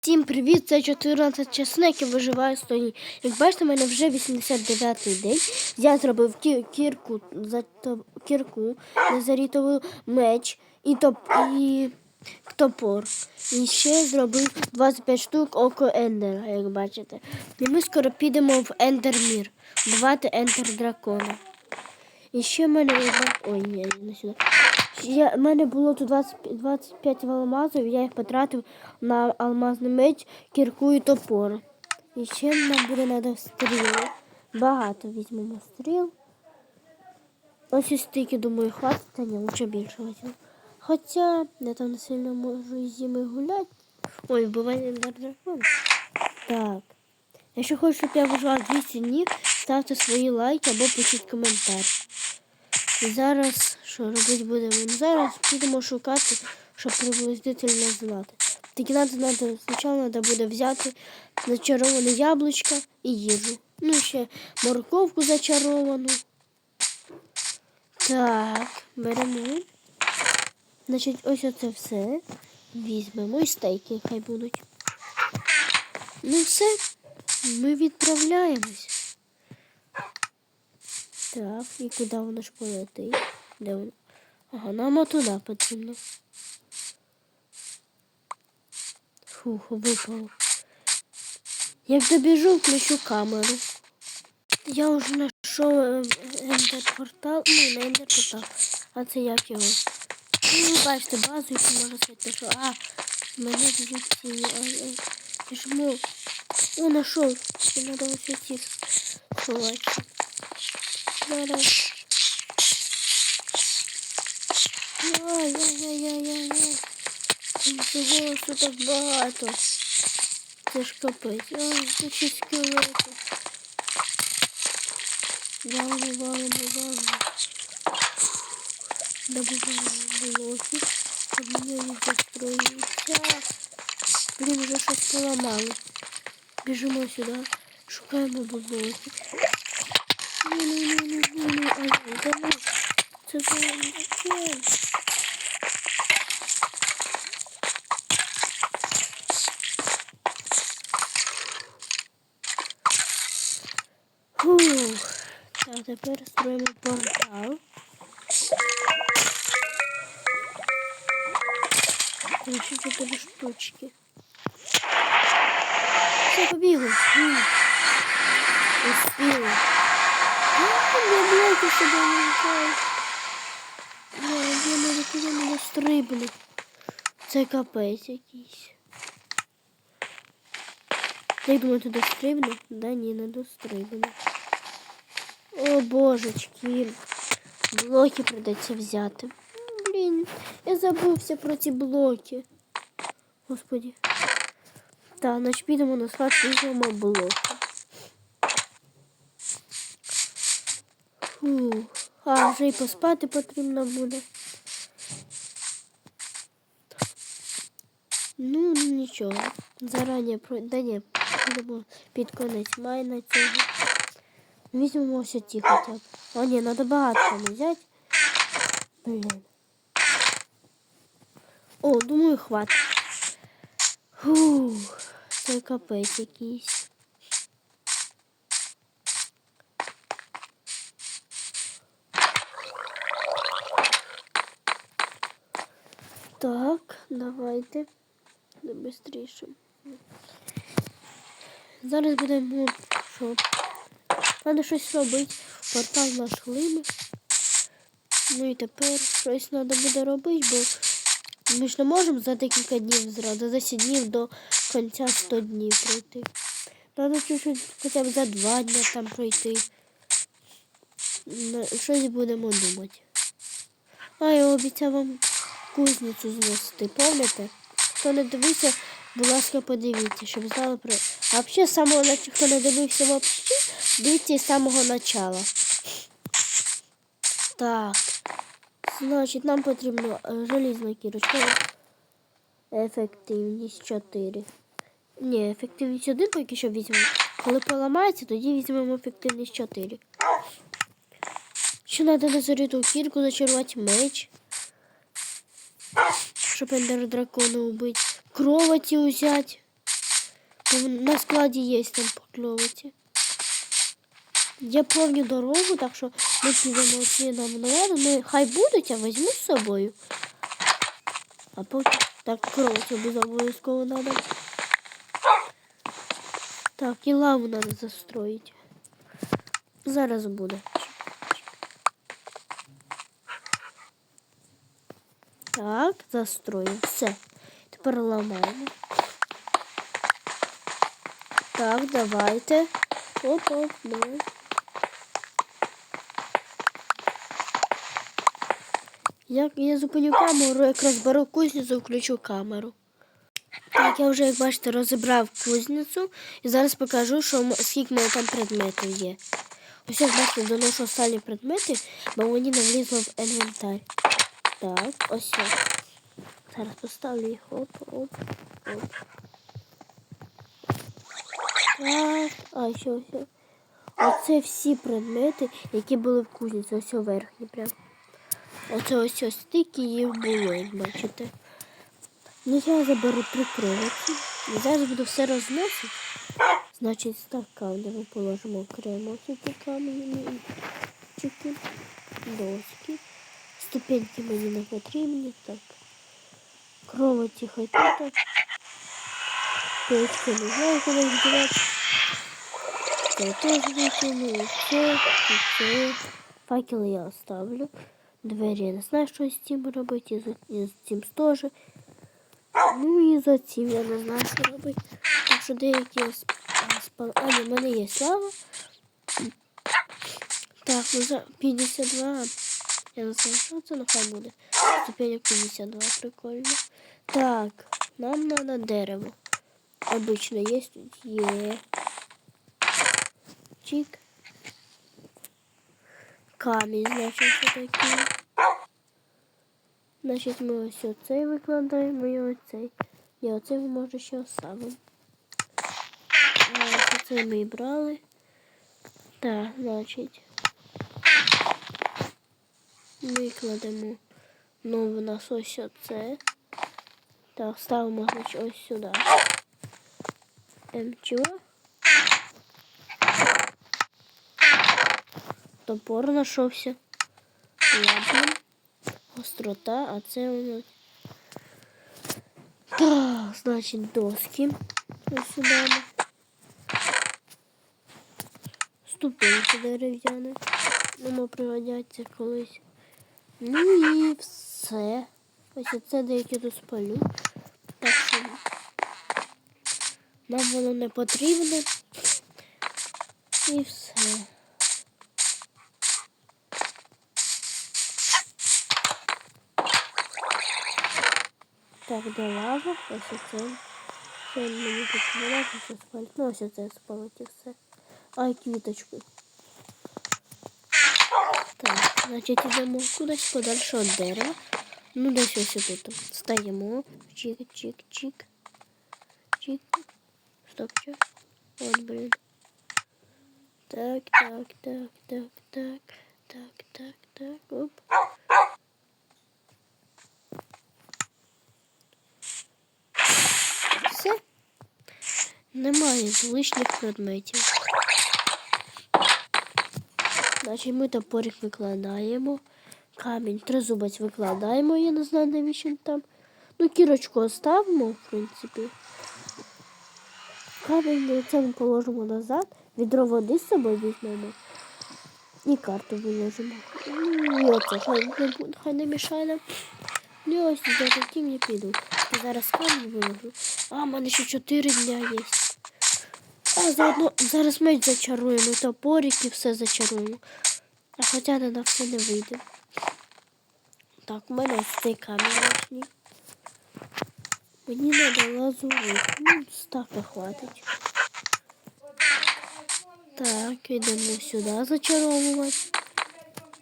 Всім привіт! Це 14 часник і виживаю стоїть. Як бачите, у мене вже 89-й день. Я зробив кірку, за кірку, назарітовий меч і, топ, і топор. І ще зробив 25 штук око Ендера, як бачите. І ми скоро підемо в Ендермір, вбивати Ендер дракона. І ще в мене Ой, ні, не сюди. Я, в мене було тут 20, 25 алмазів, я їх потратив на алмазний меч, кірку і топор. І ще нам буде треба стріли. Багато візьмемо стріл. Ось ось стільки, думаю, хватить, та ні, лучше більше візьму. Хоча я там не сильно можу із зими гуляти. Ой, вбивання на дракон. Так. Якщо хочете, щоб я вижила 200 днів, ставте свої лайки або пишіть коментар. І зараз що робити будемо? Ну, Зараз підемо шукати, щоб приблизительно знати. Тільки нам треба спочатку треба буде взяти зачароване яблучко і їжу. Ну, ще морковку зачаровану. Так, беремо. Значить, ось оце все. Візьмемо і стейки хай будуть. Ну все, ми відправляємось. Так, і куди воно ж полетить? Де воно? Ага, нам отуда потрібно. Фух, випав. Як добіжу, включу камеру. Я вже знайшов е, ендер-портал. Ну, не ендер-портал, а це як його. Ну, бачите, базу, яку можна сказати, що а, мене ці. Ай, ай. Я ж. О, знайшов. Ще треба ось ці сховати. Зараз. Ай-яй-яй-яй-яй. Цього що так багато. Це ж капець. Ай, це ще скелети. Валимо, валимо, валимо. Добуваємо блоки. Щоб мені не. Блін, вже щось поламали. Біжимо сюди. Шукаємо блоки. Ну-ну-ну-ну-ну. Ай, давай. Це зачем? Фух. Так, тепер строїмо портал. Ще чотири штучки. Все, побігли. Успіли. Я блоки себе не вчаю. Я не нікуди не дострибну. Це капець якийсь. Я думаю, туди стрибну? Да ні, не дострибну. О, божечки. Блоки придеться взяти. Блін, я забувся про ці блоки. Господи. Так, значить підемо на склад візьмемо блоки. Фух. А, вже і поспати потрібно буде. Ну, нічого. Зарані про... Да ні, підемо під конець має на цього. Візьмемо все ті хоча б. О, ні, треба багато не взяти. Блін. О, думаю, хватить. Фух, це капець якийсь. Так, давайте. Швидше. Зараз будемо що? Треба щось робити. Портал знайшли ми. Ну і тепер щось треба буде робити, бо ми ж не можемо за декілька днів зразу, за 10 днів до кінця 100 днів пройти. Треба чуть-чуть хоча б за два дні там пройти. Щось будемо думати. А я обіцяв вам кузницю знести, пам'ятаєте? Хто не дивився, будь ласка, подивіться, щоб знали про. А взагалі, самого хто не дивився взагалі, дивіться з самого начала. Так. Значить, нам потрібно желізна кірочка. Ефективність 4. Ні, ефективність 1 поки що візьмемо. Коли поламається, тоді візьмемо ефективність 4. Ще треба на кірку зачарувати меч. Щоб ендер дракона убити. Кроваті взяти. На складі є там покльовиці. Я пам'ятаю дорогу, так що ми підемо ці нам надо. Ми хай будуть, а візьму з собою. А поки так кров собі обов'язково треба. Так, і лаву треба застроїти. Зараз буде. Так, застроїв. Все. Тепер ламаємо. Так, давайте. Оп-оп, давай. Як я зупиню камеру, якраз беру кузницю, включу камеру. Так, я вже, як бачите, розібрав кузницю і зараз покажу, що скільки мене там предметів є. Ось як бачите, доношу останні предмети, бо мені не влізло в інвентар. Так, ось. Зараз поставлю їх. Оп, оп, оп. Так, а ще ось. Оце всі предмети, які були в кузниці, ось верхні прям. Оце ось ось стільки їх було, бачите. Ну я заберу три кролики. І зараз буду все розносити. Значить, стакан, положимо окремо сюди камені, доски. Ступеньки мені не потрібні. Так. Кроваті хай тут. Печки не знаю, куди їх. Це теж викину, і це, і це. Факел я оставлю. Двері я не знаю, що з цим робити, і з, і з цим теж. Ну і за цим я не знаю, що робити. Так що деякі сп- спал... А, ні, в мене є слава. Так, ну за 52. Я не знаю, що це, ну хай буде. Ступенек 52, прикольно. Так, нам надо дерево. Обычно есть тут є. Чик. Камінь, значить, що таке. Значить, ми ось оцей викладаємо і оцей. І оцей може ще оставимо. Оцей ми і брали. Так, значить. Ми кладемо. Ну, в нас ось оце. Так, ставимо, значить, ось сюди. Чого? Топор знайшовся. Ладно. Острота, а це нас. Так, значить, доски. Сюди. Ступеньки дерев'яні. Воно пригодяться колись. Ну і все. Ось це деякі тут спалю. Так що нам воно не потрібно. І все. Так, де лава? Ось оце. Це мені тут не лава, що спалить. Ну, ось оце спалить і все. Ай, квіточку. Так, значить йдемо кудись подальше від дерева. Ну, десь ось тут. Стаємо. Чик, чик, чик. Чик. Стоп, що? От, блін. Так, так, так, так, так, так, так, Немає лишніх предметів. Значить, ми топорик викладаємо. Камінь, тризубець викладаємо, я не знаю, навіщо він там. Ну, кірочку оставимо, в принципі. Камінь це ми положимо назад, відро води з собою візьмемо. І карту виложимо. Ну, І оце, хай хай не мішає нам. Ну, і ось за таким я піду. Зараз камінь виложу. А, в мене ще 4 дня є. А заодно зараз меч зачаруємо, топорик і все зачаруємо. А хоча не на все не вийде. Так, у мене цей камінь. Мені треба лазурит. Ну, стака хватить. Так, йдемо сюди зачаровувати.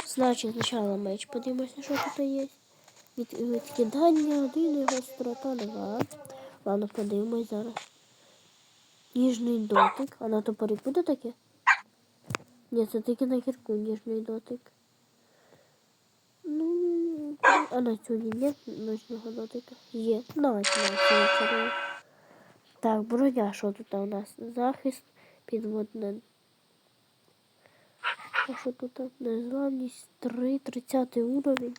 Значить, спочатку меч подивимося, що тут є. Від, відкидання один, його строта два. Ладно, подивимось зараз. Ніжний дотик. А на топорі буде таке? Ні, це тільки на кірку ніжний дотик. Ну, а на цю ні, нет ночного дотика. Є. Давайте на. Так, броня, що тут у нас? Захист, підводне. А що тут? Незламність 3, 30 уровень.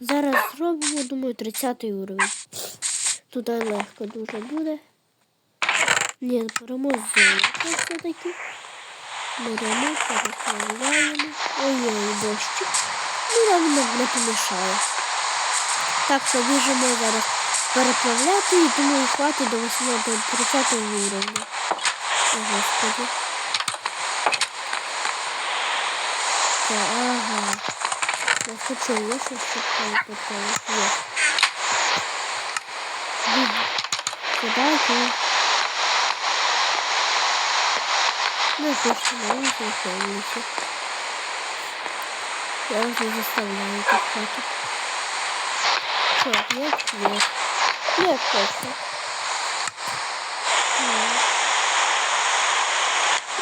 Зараз зробимо, думаю, 30 уровень. Туди легко дуже буде. Ні, беремо золото все-таки. Беремо, переправляємо. Ой-ой, дощик. Ну, нам не, не. Так що біжимо зараз переправляти і думаю, хватить до 8 до 30 уровня. О, Господи. Так, ага. Я хочу, є щось таке питаю? Є. Біг. Сюди, ти. Ну, хочу, я не заходжуся. Я вже заставляю тут хату. Так, нет, нет. Нет, точно. Так.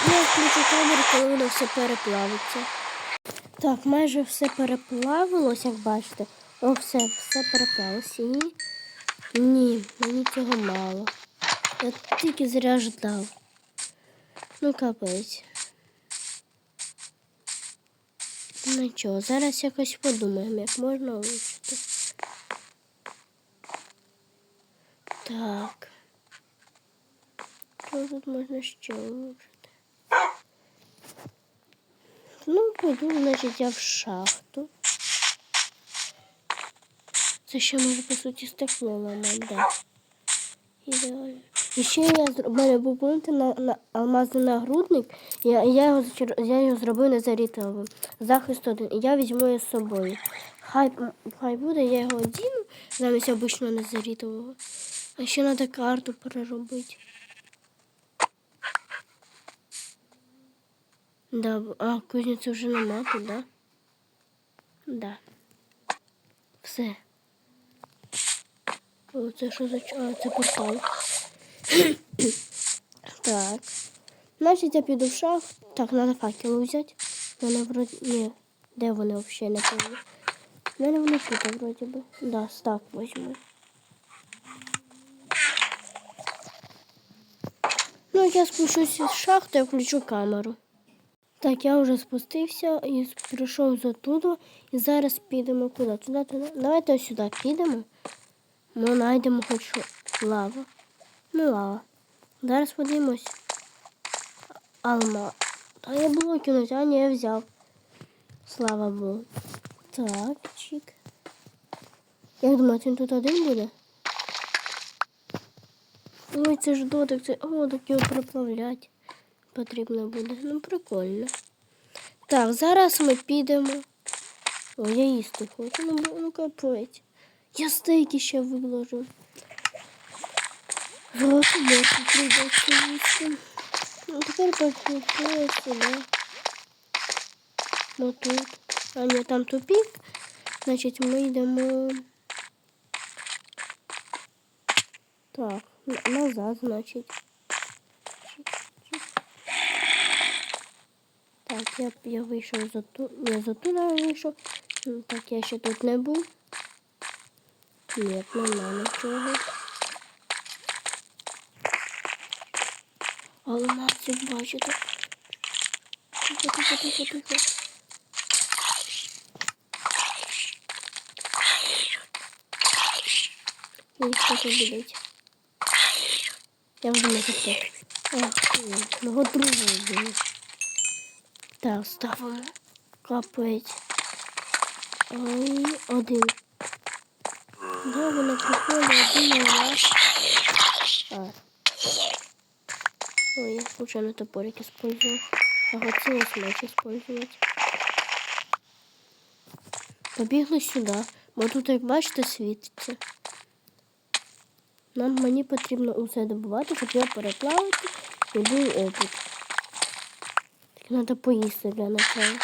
Я включу камеру, коли воно все переплавиться. Так, майже все переплавилось, як бачите. О, все, все переплавилося. Ні. Ні, мені цього мало. Я тільки зря ждав. Ну, капець. Нічого, зараз якось подумаємо, як можна влучити. Так. Що тут можна ще влучити? Ну, пойду, значить, я в шахту. Це ще може, по суті, стекло ламати, да. Ідеально. І ще я зр- в був помните, на, на алмазний нагрудник. Я, я, його, я його зробив незарітовим. Захист один. І я візьму його з собою. Хай, хай буде, я його одіну замість обичного незарітового. А ще треба карту переробити. Да, а, кузниці вже нема тут, да? Да. Все. О, це що за а, це портал. Так. Значить, я піду в шаф. Так, треба факел взяти. Вони вроді. Ні. Де вони взагалі не пам'ятаю. В мене вони тут вроді би. Да, стак візьму. Ну, я спущусь з шахти, я включу камеру. Так, я вже спустився і прийшов з оттуда. І зараз підемо куди? Туди, туди. Давайте сюди підемо. Ми знайдемо хоч лаву. Ну, лава. Зараз подивимось. Алма. Та я було кинути, а ні, я взяв. Слава Богу. Так, чик. Як думаєте, він тут один буде? Ой, це ж дотик, це. О, так його проплавлять потрібно буде. Ну, прикольно. Так, зараз ми підемо. О, я їсти хочу. Ну, ну капець. Я стейки ще виложу. От, бачу, прийдеться їсти. Ну, тепер покупаю сюди. Ну тут. А ні, там тупік. Значить, ми йдемо. Так, назад, значить. Так, я, я вийшов за ту. Я за ту вийшов. Так, я ще тут не був. Ні, нема нічого. Алмазик бачите. Тихо, тихо, тихо, тихо. Ні, що тут білить. Я вже не хотів. Мого друга вбили. Так, ставимо. Капець. Один. Да, вона приходить, один нас. А. Ой, я случайно топорик использовал. А хотелось меч использовать. Побігли сюди. Бо тут, як бачите, світиться. Нам мені потрібно усе добувати, щоб його переплавити і був опит. Так треба поїсти для начала.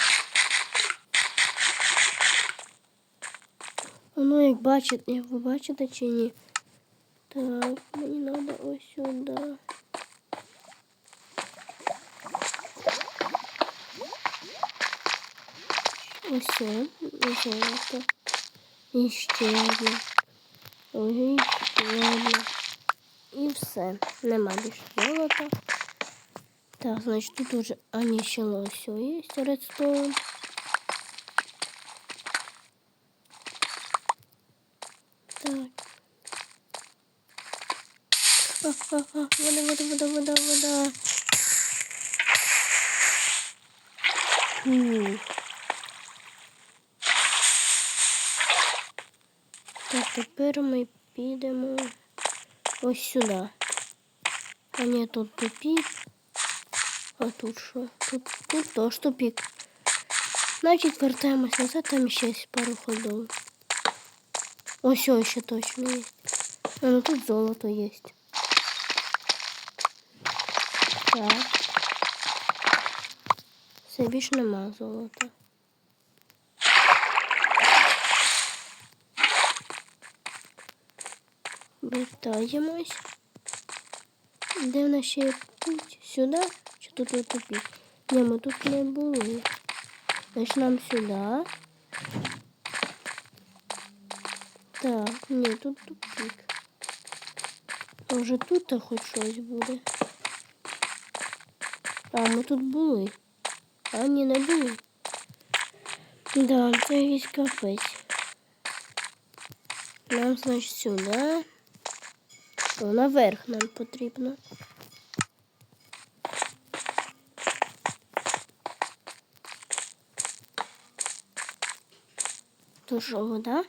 Воно як бачите, як ви бачите чи ні? Так, мені треба ось сюди. Ось, ось это. І ще одне. І все. Нема більше золота. Так, значить тут уже. А ні, ще лосьо є редстоун. Так. А-а-а, вода, вода, вода, вода, вода. Фу. Тепер ми підемо ось сюди. А ні, тут тупік. А тут що? Тут, тут теж тупік. Значить, вертаємось назад, там ще пару ходов. Ось ось ще точно є. А ну тут золото є. Так. Все більше нема золота. Вертаємось. Де в нас ще є путь? Сюди? Чи тут є тупік? Ні, ми тут не були. Значить нам сюди. Так, ні, тут тупік. Може тут то хоч щось буде. А, ми тут були. А, ні, не були. Да, це якийсь капець. Нам, значить, сюди. О, наверх нам потрібно. То що, вода?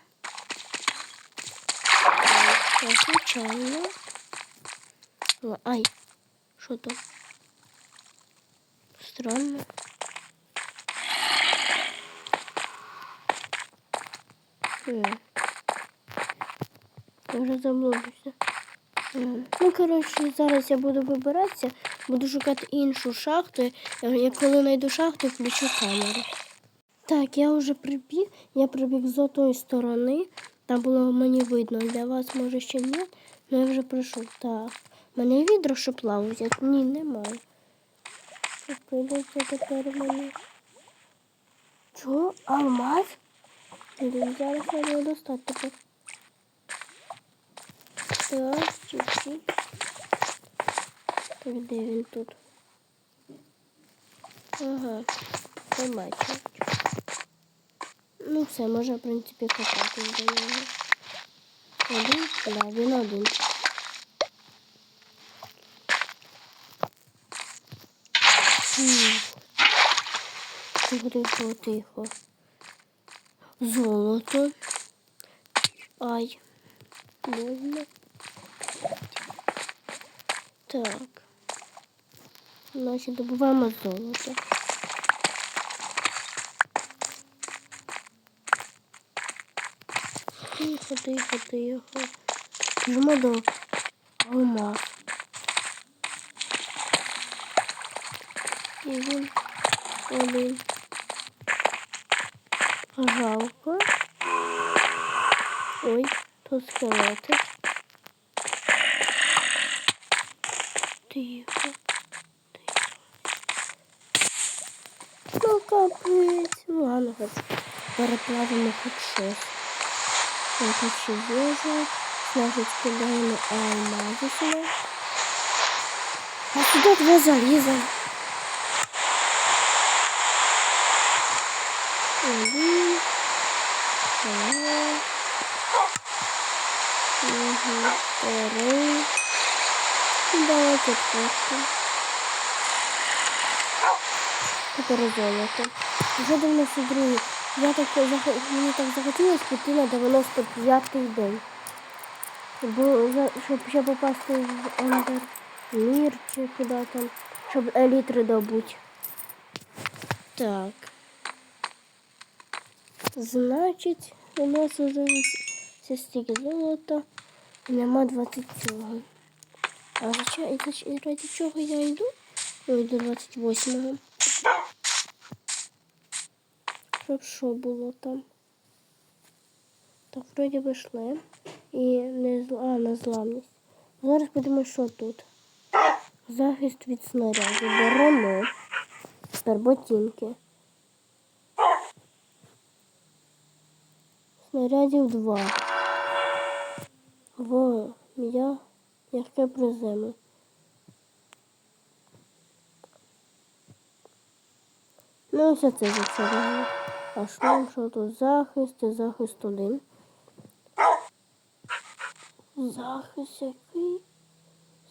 Звичайно. Ай, що то? Странно. Е. Я вже заблудився. Ну, коротше, зараз я буду вибиратися, буду шукати іншу шахту. Я коли знайду шахту, включу камеру. Так, я вже прибіг, я прибіг з тої сторони. Там було мені видно, для вас може ще ні, але я вже прийшов. Так. У мене відро, що плавать? Ні, немає. Що прийдеться тепер мені? Чого? Алмаз? Зараз треба достати. Так, чуть-чуть. Так, де він тут? Ага, побачив. Ну все, можна, в принципі, копати до нього. Один? Да, він один. Тихо, тихо. Золото. Ай. Больно. Так. Значить, добуваємо золото. Тихо, тихо, тихо. Жмо до алмаз. І він. Ой, тут скелети. Тихо. Ну, капець. Ну, ладно, хоч переплавимо хоч щось. Я тут вижу. Значить, кидаємо алмази сюди. А сюди два заліза. Один. Два. Угу. Три. Давай четвертый. Тепер золото. Вже 92. Я так мені так захотілося піти на 95-й день. Бо щоб ще попасти в Ендер Мір чи куди там, щоб елітри добути. Так. Значить, у нас уже все стільки золота нема 20 цього. А зачем, і ради чого я йду? Ой, до 28-го. Щоб що було там? Так, вроді би йшли. І не зла, а, незламність. Зараз подивимо, що тут. Захист від снаряду. Беремо. Тепер ботинки. Снарядів два. Во, я Яке приземле. Ну, ось це зачаровано. А шлем, що тут захист і захист один. Захист який?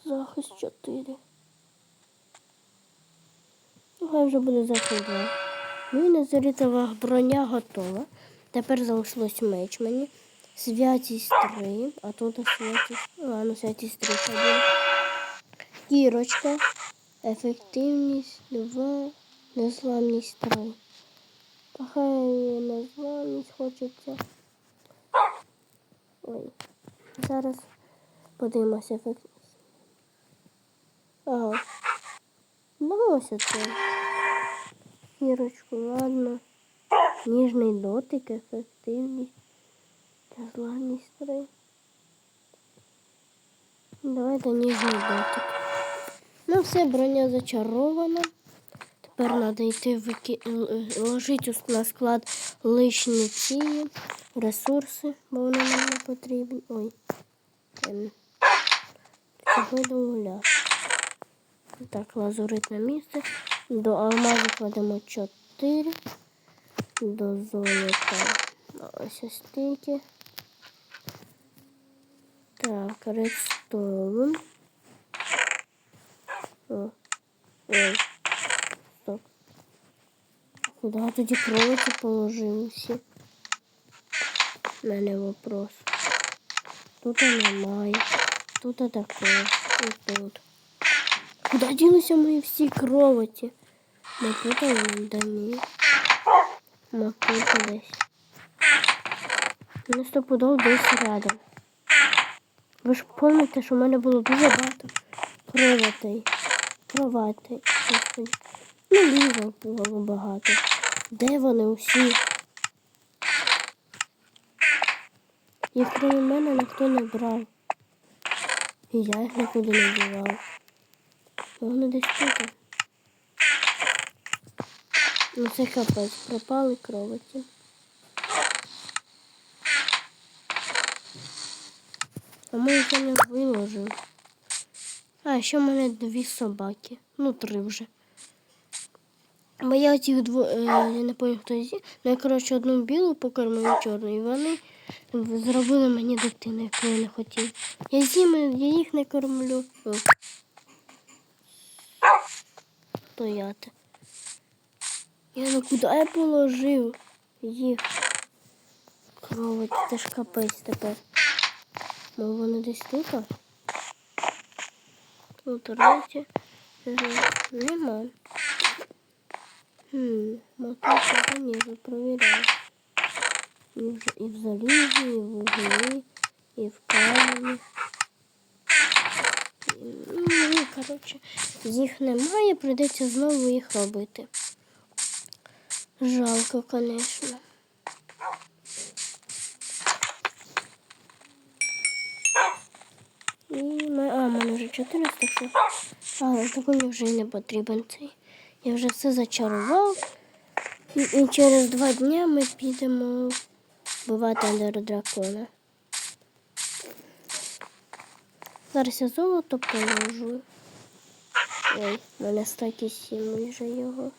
Захист 4. Ну, хай вже буде захист 2. Ну і незарітова броня готова. Тепер залишилось меч мені. Святість 3, а тут святість. Ну святість 3 хай. Кірочка. Ефективність 2. Незламність 3. Та хай незламність хочеться. Ой. Зараз подивимося ефективність. Ага. Ось це. Кірочку, ладно. Ніжний дотик, ефективність. Незламність 3. Давайте ніжний дотик. Ну все, броня зачарована. Тепер треба йти вики... ложити на склад лишні ці ресурси, бо вони нам не потрібні. Ой. Ем. Цього до. Так, лазуритне місце. До алмазу кладемо 4. До золота. Ось стільки. Так, редстоун. О. Ой. Стоп. Куди я тоді проводі положив усі? У мене вопрос. Тут немає. Тут таке. І тут. Куди ділися мої всі кровоті? Ми тут а не домі. Ми тут десь. Ну, стопудов десь рядом. Ви ж пам'ятаєте, що в мене було дуже багато кроватей. Кроватей. Ну, ліжок було багато. Де вони усі? Їх крім мене ніхто не брав. І я їх нікуди не дівав. Вони десь тут. Ну це капець, пропали кроваті. А ми їх не виложив. А, ще в мене дві собаки. Ну, три вже. Бо я цих дво... е, я не пам'ятаю, хто зі. Ну, я, коротше, одну білу покормив чорну, і вони зробили мені дитину, яку я не хотів. Я зім, я їх не кормлю. Стояти. Я ну куди я положив їх? Кровать, це ж капець тепер. Ну, вони десь тут. Тут третє. Нема. Хм, мотор вже провіряю. І в, і в залізі, і в углі, і в камені. Ну, коротше, їх немає, прийдеться знову їх робити. Жалко, звісно. Ми, а, в мене вже 400 що. Але так мені вже не потрібен цей. Я вже все зачарував. І, і через два дні ми підемо вбивати андер дракона. Зараз я золото положу. Ой, в мене стаки сім вже його.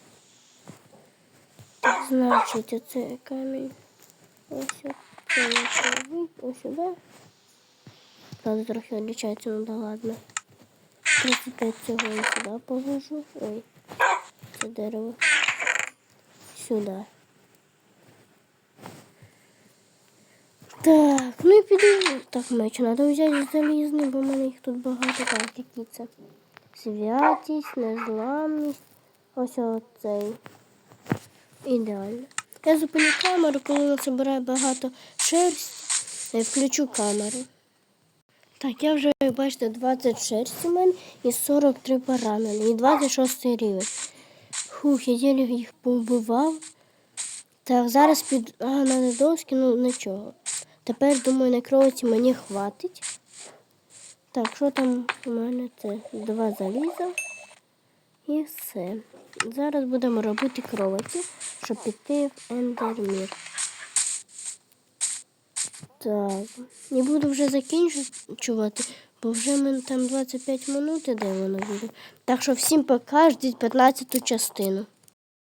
Так, значить, оце камінь. Ось це я ось сюди. Правда, трохи відлічається, ну да ладно. 35 цього я сюди положу. Ой, це дерево. Сюди. Так, ну і піду. Так, меч треба взяти залізний, бо в мене їх тут багато. Так, які це. Святість, незламність. Ось оцей. Ідеально. Я зупиню камеру, коли вона збирає багато шерсті, я включу камеру. Так, я вже, як бачите, 26 у мене і 43 поранені, і 26 рівень. Хух, я єлі їх повбивав. Так, зараз під а, на доски, ну нічого. Тепер, думаю, на кровоті мені хватить. Так, що там у мене? Це два заліза. І все. Зараз будемо робити кровоті, щоб піти в ендермір. Так, не буду вже закінчувати, Бо вже ми там 25 минут іде воно буде. Так що всім пока, ждіть 15 частину.